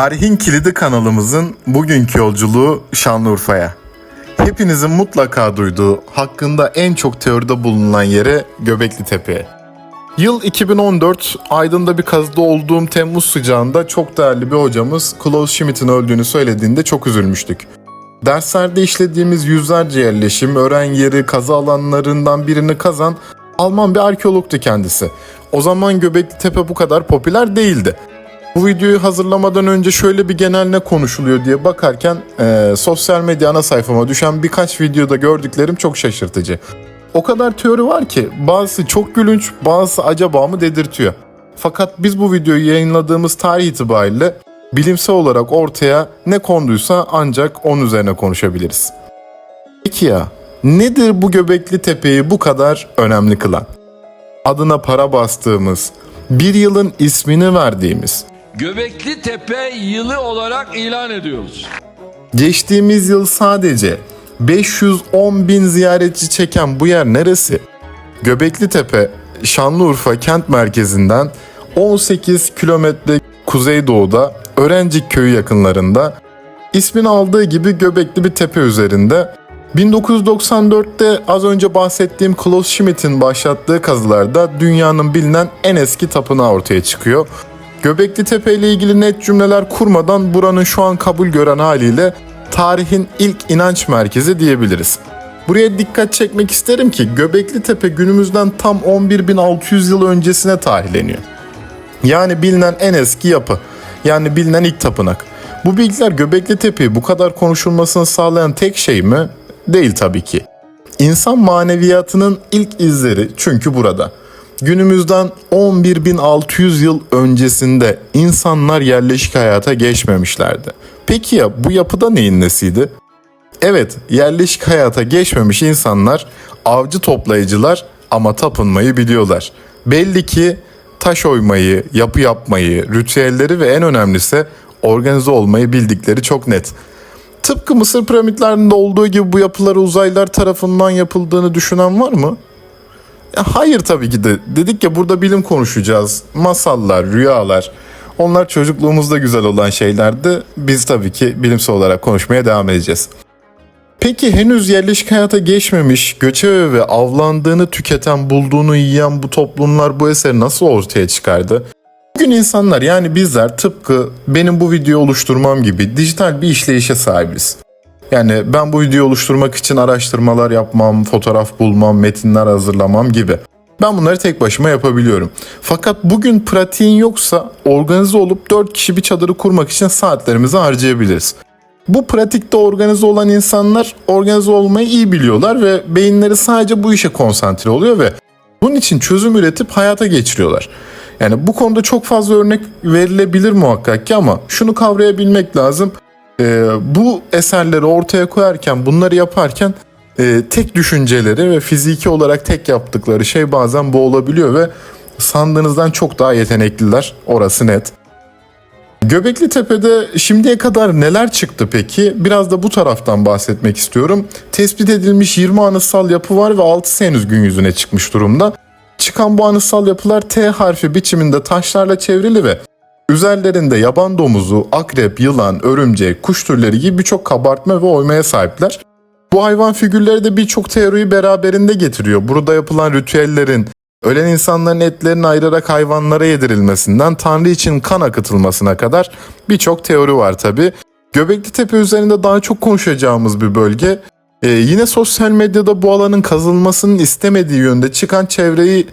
Tarihin Kilidi kanalımızın bugünkü yolculuğu Şanlıurfa'ya. Hepinizin mutlaka duyduğu, hakkında en çok teoride bulunan yere Göbekli Tepe'ye. Yıl 2014, Aydın'da bir kazıda olduğum Temmuz sıcağında çok değerli bir hocamız Klaus Schmidt'in öldüğünü söylediğinde çok üzülmüştük. Derslerde işlediğimiz yüzlerce yerleşim, öğren yeri, kazı alanlarından birini kazan Alman bir arkeologtu kendisi. O zaman Göbekli Tepe bu kadar popüler değildi. Bu videoyu hazırlamadan önce şöyle bir genel ne konuşuluyor diye bakarken eee, sosyal medya ana sayfama düşen birkaç videoda gördüklerim çok şaşırtıcı. O kadar teori var ki bazısı çok gülünç, bazısı acaba mı dedirtiyor. Fakat biz bu videoyu yayınladığımız tarih itibariyle bilimsel olarak ortaya ne konduysa ancak onun üzerine konuşabiliriz. Peki ya nedir bu Göbekli Tepe'yi bu kadar önemli kılan? Adına para bastığımız, bir yılın ismini verdiğimiz, Göbekli Tepe yılı olarak ilan ediyoruz. Geçtiğimiz yıl sadece 510 bin ziyaretçi çeken bu yer neresi? Göbekli Tepe, Şanlıurfa kent merkezinden 18 kilometre kuzeydoğuda Örencik köyü yakınlarında ismini aldığı gibi göbekli bir tepe üzerinde 1994'te az önce bahsettiğim Klaus Schmidt'in başlattığı kazılarda dünyanın bilinen en eski tapınağı ortaya çıkıyor. Göbekli Tepe ile ilgili net cümleler kurmadan buranın şu an kabul gören haliyle tarihin ilk inanç merkezi diyebiliriz. Buraya dikkat çekmek isterim ki Göbekli Tepe günümüzden tam 11.600 yıl öncesine tarihleniyor. Yani bilinen en eski yapı. Yani bilinen ilk tapınak. Bu bilgiler Göbekli Tepe'yi bu kadar konuşulmasını sağlayan tek şey mi? Değil tabii ki. İnsan maneviyatının ilk izleri çünkü burada. Günümüzden 11.600 yıl öncesinde insanlar yerleşik hayata geçmemişlerdi. Peki ya bu yapıda neyin nesiydi? Evet, yerleşik hayata geçmemiş insanlar avcı toplayıcılar ama tapınmayı biliyorlar. Belli ki taş oymayı, yapı yapmayı, ritüelleri ve en önemlisi organize olmayı bildikleri çok net. Tıpkı Mısır piramitlerinde olduğu gibi bu yapıları uzaylılar tarafından yapıldığını düşünen var mı? Ya hayır tabii ki de. Dedik ya burada bilim konuşacağız. Masallar, rüyalar. Onlar çocukluğumuzda güzel olan şeylerdi. Biz tabii ki bilimsel olarak konuşmaya devam edeceğiz. Peki henüz yerleşik hayata geçmemiş, göçebe ve avlandığını tüketen, bulduğunu yiyen bu toplumlar bu eseri nasıl ortaya çıkardı? Bugün insanlar yani bizler tıpkı benim bu videoyu oluşturmam gibi dijital bir işleyişe sahibiz. Yani ben bu videoyu oluşturmak için araştırmalar yapmam, fotoğraf bulmam, metinler hazırlamam gibi. Ben bunları tek başıma yapabiliyorum. Fakat bugün pratiğin yoksa organize olup 4 kişi bir çadırı kurmak için saatlerimizi harcayabiliriz. Bu pratikte organize olan insanlar organize olmayı iyi biliyorlar ve beyinleri sadece bu işe konsantre oluyor ve bunun için çözüm üretip hayata geçiriyorlar. Yani bu konuda çok fazla örnek verilebilir muhakkak ki ama şunu kavrayabilmek lazım. Ee, bu eserleri ortaya koyarken, bunları yaparken e, tek düşünceleri ve fiziki olarak tek yaptıkları şey bazen bu olabiliyor ve sandığınızdan çok daha yetenekliler. Orası net. Göbekli Tepe'de şimdiye kadar neler çıktı peki? Biraz da bu taraftan bahsetmek istiyorum. Tespit edilmiş 20 anıtsal yapı var ve 6'sı henüz gün yüzüne çıkmış durumda. Çıkan bu anıtsal yapılar T harfi biçiminde taşlarla çevrili ve üzerlerinde yaban domuzu, akrep, yılan, örümcek, kuş türleri gibi birçok kabartma ve oymaya sahipler. Bu hayvan figürleri de birçok teoriyi beraberinde getiriyor. Burada yapılan ritüellerin, ölen insanların etlerini ayırarak hayvanlara yedirilmesinden Tanrı için kan akıtılmasına kadar birçok teori var tabi. Göbekli Tepe üzerinde daha çok konuşacağımız bir bölge. Ee, yine sosyal medyada bu alanın kazılmasının istemediği yönde çıkan çevreyi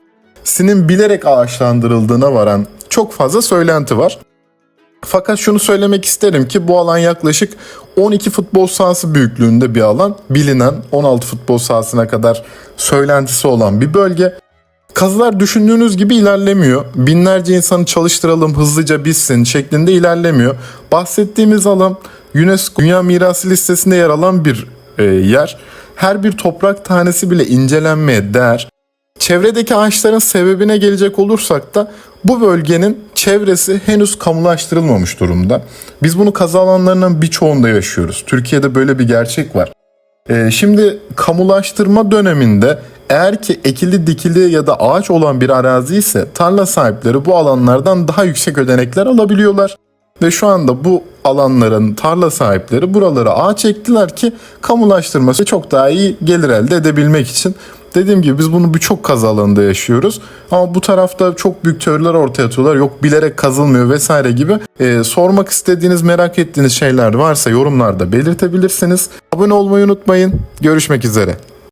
sinin bilerek ağaçlandırıldığına varan çok fazla söylenti var. Fakat şunu söylemek isterim ki bu alan yaklaşık 12 futbol sahası büyüklüğünde bir alan. Bilinen 16 futbol sahasına kadar söylentisi olan bir bölge. Kazılar düşündüğünüz gibi ilerlemiyor. Binlerce insanı çalıştıralım hızlıca bitsin şeklinde ilerlemiyor. Bahsettiğimiz alan UNESCO Dünya Mirası listesinde yer alan bir e, yer. Her bir toprak tanesi bile incelenmeye değer. Çevredeki ağaçların sebebine gelecek olursak da bu bölgenin çevresi henüz kamulaştırılmamış durumda. Biz bunu kazı alanlarının birçoğunda yaşıyoruz. Türkiye'de böyle bir gerçek var. Ee, şimdi kamulaştırma döneminde eğer ki ekili dikili ya da ağaç olan bir arazi ise tarla sahipleri bu alanlardan daha yüksek ödenekler alabiliyorlar. Ve şu anda bu alanların tarla sahipleri buraları ağ çektiler ki kamulaştırması çok daha iyi gelir elde edebilmek için. Dediğim gibi biz bunu birçok kaz alanında yaşıyoruz. Ama bu tarafta çok büyük teoriler ortaya atıyorlar. Yok bilerek kazılmıyor vesaire gibi. Ee, sormak istediğiniz, merak ettiğiniz şeyler varsa yorumlarda belirtebilirsiniz. Abone olmayı unutmayın. Görüşmek üzere.